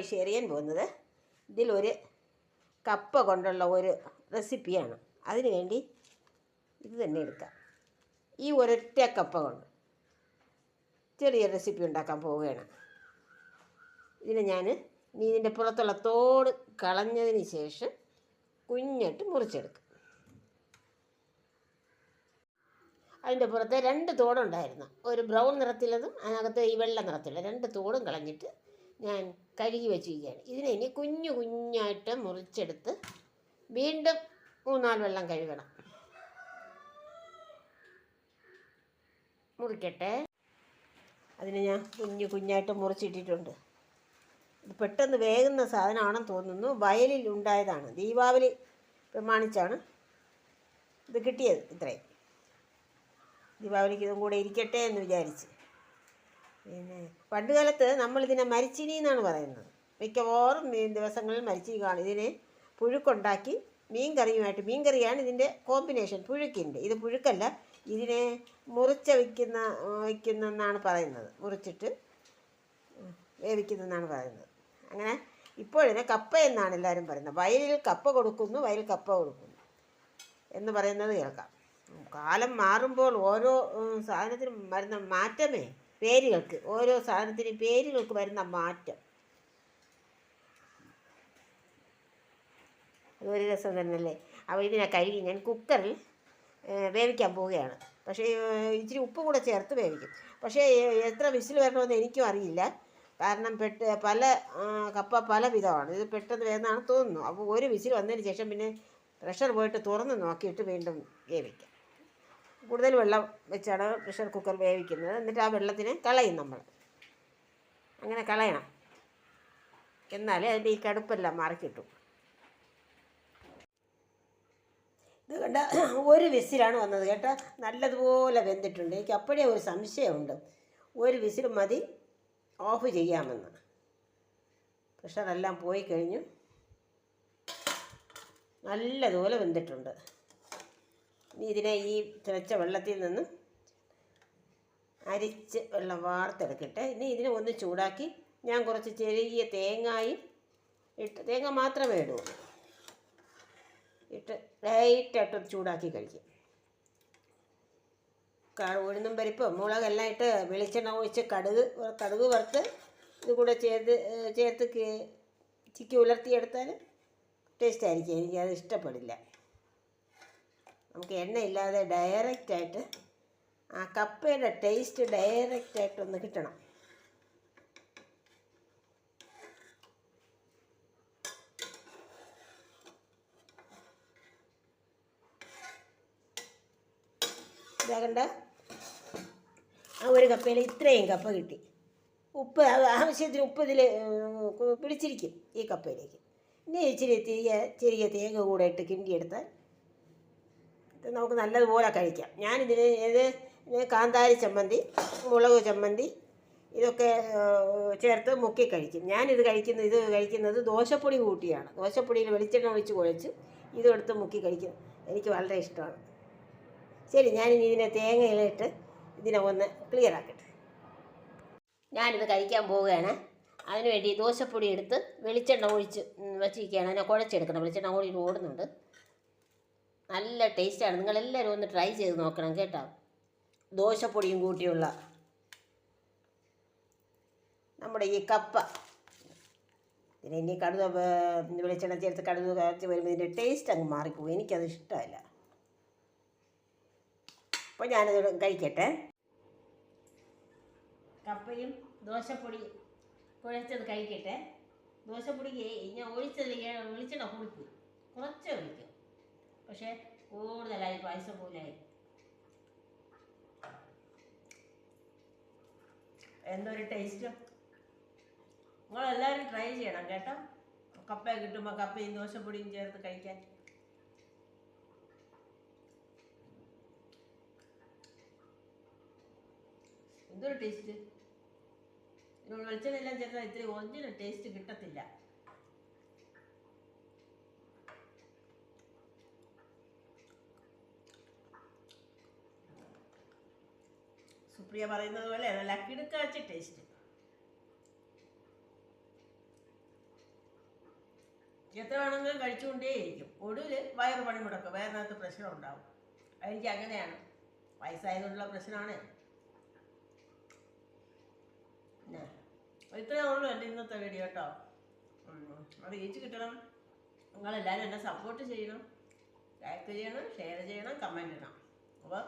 നിങ്ങളുമായി ഷെയർ ചെയ്യാൻ പോകുന്നത്. ഇതിലൊരു കപ്പ കൊണ്ടുള്ള ഒരു റെസിപ്പിയാണ് അതിന് വേണ്ടി ഇത് തന്നെ എടുക്കാം. ഈ ഒരൊറ്റ കപ്പ കൊണ്ട് ചെറിയ റെസിപ്പി ഉണ്ടാക്കാൻ പോവുകയാണ്. ഇതിനെ ഞാൻ ഇനി ഇതിന്റെ പുറത്തുള്ള തോട് കളഞ്ഞതിന് ശേഷം കുഞ്ഞിട്ട് മുറിച്ചെടുക്കും. അതിന്റെ പുറത്ത് രണ്ട് തോടുണ്ടായിരുന്നു. ഒരു ബ്രൗൺ നിറത്തിലതും അതിനകത്ത് ഈ വെള്ള നിറത്തിലുള്ള രണ്ട് തോടും കളഞ്ഞിട്ട് ഞാൻ കഴുകി വെച്ചിരിക്കുകയാണ്. ഇതിനെ ഇനി കുഞ്ഞു കുഞ്ഞായിട്ട് മുറിച്ചെടുത്ത് വീണ്ടും മൂന്നാൽ വെള്ളം കഴുകണം. മുറിക്കട്ടെ. അതിന് ഞാൻ കുഞ്ഞു കുഞ്ഞായിട്ട് മുറിച്ചിട്ടിട്ടുണ്ട്. ഇത് പെട്ടെന്ന് വേകുന്ന സാധനമാണെന്ന് തോന്നുന്നു. വയലിൽ ഉണ്ടായതാണ്. ദീപാവലി പ്രമാണിച്ചാണ് ഇത് കിട്ടിയത് ഇത്രയും. ദീപാവലിക്ക് ഇതും കൂടെ ഇരിക്കട്ടെ എന്ന് വിചാരിച്ച്. പിന്നെ പണ്ട് കാലത്ത് നമ്മളിതിനെ മരിച്ചിനി എന്നാണ് പറയുന്നത്. മിക്കവാറും മീൻ ദിവസങ്ങളിൽ മരിച്ചിനി കാണും ഇതിനെ പുഴുക്കുണ്ടാക്കി മീൻ കറിയുമായിട്ട് മീൻ കറിയാണ് ഇതിന്റെ കോമ്പിനേഷൻ പുഴുക്കിന്റെ. ഇത് പുഴുക്കല്ല ഇതിനെ മുറിച്ച വയ്ക്കുന്ന വയ്ക്കുന്നെന്നാണ് പറയുന്നത്. മുറിച്ചിട്ട് വേവിക്കുന്നെന്നാണ് പറയുന്നത്. അങ്ങനെ ഇപ്പോഴിതിനെ കപ്പ എന്നാണ് എല്ലാവരും പറയുന്നത്. വയലിൽ കപ്പ കൊടുക്കുന്നു വയലിൽ കപ്പ കൊടുക്കുന്നു എന്ന് പറയുന്നത് കേൾക്കാം. കാലം മാറുമ്പോൾ ഓരോ സാധനത്തിനും വരുന്ന മാറ്റമേ പേരുകൾക്ക് ഓരോ സാധനത്തിനും പേരുകൾക്ക് വരുന്ന മാറ്റം. അതൊരു രസം തന്നെയല്ലേ? അപ്പോൾ ഇതിനെ കഴുകി ഞാൻ കുക്കറിൽ വേവിക്കാൻ പോവുകയാണ്. പക്ഷേ ഇച്ചിരി ഉപ്പും കൂടെ ചേർത്ത് വേവിക്കും. പക്ഷേ എത്ര വിസിൽ വരണമെന്ന് എനിക്കും അറിയില്ല. കാരണം പെട്ട് പല കപ്പ പല വിധമാണ് ഇത് പെട്ടെന്ന് വേണമെന്നാണ് തോന്നുന്നു അപ്പോൾ ഒരു വിസിൽ വന്നതിന് ശേഷം പിന്നെ പ്രഷർ പോയിട്ട് തുറന്ന് നോക്കിയിട്ട് വീണ്ടും വേവിക്കാം. കൂടുതൽ വെള്ളം വെച്ചാണ് പ്രഷർ കുക്കർ വേവിക്കുന്നത്. എന്നിട്ട് ആ വെള്ളത്തിനെ കളയും നമ്മൾ. അങ്ങനെ കളയണം. എന്നാലേ അതിന്റെ ഈ കടുപ്പെല്ലാം മാറിക്കിട്ടും ഇത് കണ്ട ഒരു വിസിലാണ് വന്നത് കേട്ടോ. നല്ലതുപോലെ വെന്തിട്ടുണ്ട്. എനിക്ക് അപ്പോഴേ ഒരു സംശയമുണ്ട്. ഒരു വിസിൽ മതി ഓഫ് ചെയ്യാമെന്ന്. പ്രഷറെല്ലാം പോയി കഴിഞ്ഞു. നല്ലതുപോലെ വെന്തിട്ടുണ്ട്. ഇനി ഇതിനെ ഈ തിളച്ച വെള്ളത്തിൽ നിന്ന് അരിച്ച് വെള്ളം വാർത്തെടുക്കട്ടെ. ഇനി ഇതിനെ ഒന്ന് ചൂടാക്കി ഞാൻ കുറച്ച് ചെറിയ തേങ്ങായും ഇട്ട് തേങ്ങ മാത്രമേ ഇടൂ ഇട്ട് ലൈറ്റായിട്ട് ചൂടാക്കി കഴിക്കും. ഉഴുന്നും പരിപ്പും മുളകെല്ലാം ഇട്ട് വെളിച്ചെണ്ണ ഒഴിച്ച് കടുക് കടുക് വറുത്ത് ഇത് കൂടെ ചേർത്ത് ചേർത്ത് ചിക്കി ഉലർത്തിയെടുത്താൽ ടേസ്റ്റ് ആയിരിക്കും. എനിക്കത് ഇഷ്ടപ്പെടില്ല. നമുക്ക് എണ്ണയില്ലാതെ ഡയറക്റ്റായിട്ട് ആ കപ്പയുടെ ടേസ്റ്റ് ഡയറക്റ്റായിട്ടൊന്ന് കിട്ടണം. ഇതാകണ്ട ആ ഒരു കപ്പയിൽ ഇത്രയും കപ്പ കിട്ടി. ഉപ്പ് ആവശ്യത്തിന് ഉപ്പ് ഇതിൽ പിടിച്ചിരിക്കും ഈ കപ്പയിലേക്ക്. ഇനി ഇച്ചിരി തിരികെ ചെറിയ തേങ്ങ കൂടെ ഇട്ട് കിണ്ടിയെടുത്താൽ ഇത് നമുക്ക് നല്ലതുപോലെ കഴിക്കാം. ഞാനിതിന് ഇത് കാന്താരി ചമ്മന്തി മുളക് ചമ്മന്തി ഇതൊക്കെ ചേർത്ത് മുക്കി കഴിക്കും. ഞാനിത് കഴിക്കുന്നത് ഇത് കഴിക്കുന്നത് ദോശപ്പൊടി കൂട്ടിയാണ്. ദോശപ്പൊടിയിൽ വെളിച്ചെണ്ണ ഒഴിച്ച് കുഴച്ച് ഇതും എടുത്ത് മുക്കി കഴിക്കും. എനിക്ക് വളരെ ഇഷ്ടമാണ്. ശരി ഞാനിനി ഇതിനെ തേങ്ങയിലിട്ട് ഇതിനെ ഒന്ന് ക്ലിയർ ആക്കട്ടെ. ഞാനിത് കഴിക്കാൻ പോവുകയാണ്. അതിനുവേണ്ടി ദോശപ്പൊടി എടുത്ത് വെളിച്ചെണ്ണ ഒഴിച്ച് വച്ചിരിക്കുകയാണ്. അതിനെ കുഴച്ചെടുക്കണം. വെളിച്ചെണ്ണ കൂടി ഓടുന്നുണ്ട്. നല്ല ടേസ്റ്റാണ് നിങ്ങളെല്ലാവരും ഒന്ന് ട്രൈ ചെയ്ത് നോക്കണം കേട്ടോ. ദോശപ്പൊടിയും കൂട്ടിയുള്ള നമ്മുടെ ഈ കപ്പ. പിന്നെ ഇനി കടുക വേ- വെളിച്ചെണ്ണ ചേർത്ത് കടുക് കാച്ചി വരുമ്പോൾ ഇതിന്റെ ടേസ്റ്റ് അങ്ങ് മാറിപ്പോകും. എനിക്കത് ഇഷ്ടമല്ല. അപ്പോൾ ഞാനത് കഴിക്കട്ടെ. കപ്പയും ദോശപ്പൊടി കുഴച്ചത് കഴിക്കട്ടെ. ദോശപ്പൊടിക്ക് ഞാൻ ഒഴിച്ചതിൽ വെളിച്ചെണ്ണ കുളിക്കും കുറച്ച് ഒഴിക്കും. പക്ഷേ കൂടുതലായി പായസം പോലെയായി എന്തൊരു ടേസ്റ്റും നിങ്ങളെല്ലാവരും ട്രൈ ചെയ്യണം കേട്ടോ. കപ്പ കിട്ടുമ്പോൾ കപ്പയും ദോശപ്പൊടിയും ചേർത്ത് കഴിക്കാൻ. എന്തൊരു ടേസ്റ്റ് വെളിച്ചെണ്ണ എല്ലാം ചേർത്താൽ ഇത്രയും ഒറിജിനൽ ടേസ്റ്റ് കിട്ടത്തില്ല. സുപ്രിയ പറയുന്നത് പോലെ നല്ല കിടുക്കാച്ച ടേസ്റ്റ് എത്ര വേണമെങ്കിലും കഴിച്ചുകൊണ്ടേയിരിക്കും. ഒടുവിൽ വയറ് പണി മുടക്കും വയറിനകത്ത് പ്രശ്നം ഉണ്ടാവും. എനിക്ക് അങ്ങനെയാണ്. വയസ്സായതുകൊണ്ടുള്ള പ്രശ്നമാണ്. ഇത്രയേ ഉള്ളൂ എന്റെ ഇന്നത്തെ വീഡിയോ കേട്ടോ റീച്ച് കിട്ടണം. നിങ്ങളെല്ലാവരും എന്നെ സപ്പോർട്ട് ചെയ്യണം. ലൈക്ക് ചെയ്യണം ഷെയർ ചെയ്യണം കമന്റ് ചെയ്യണം അപ്പോൾ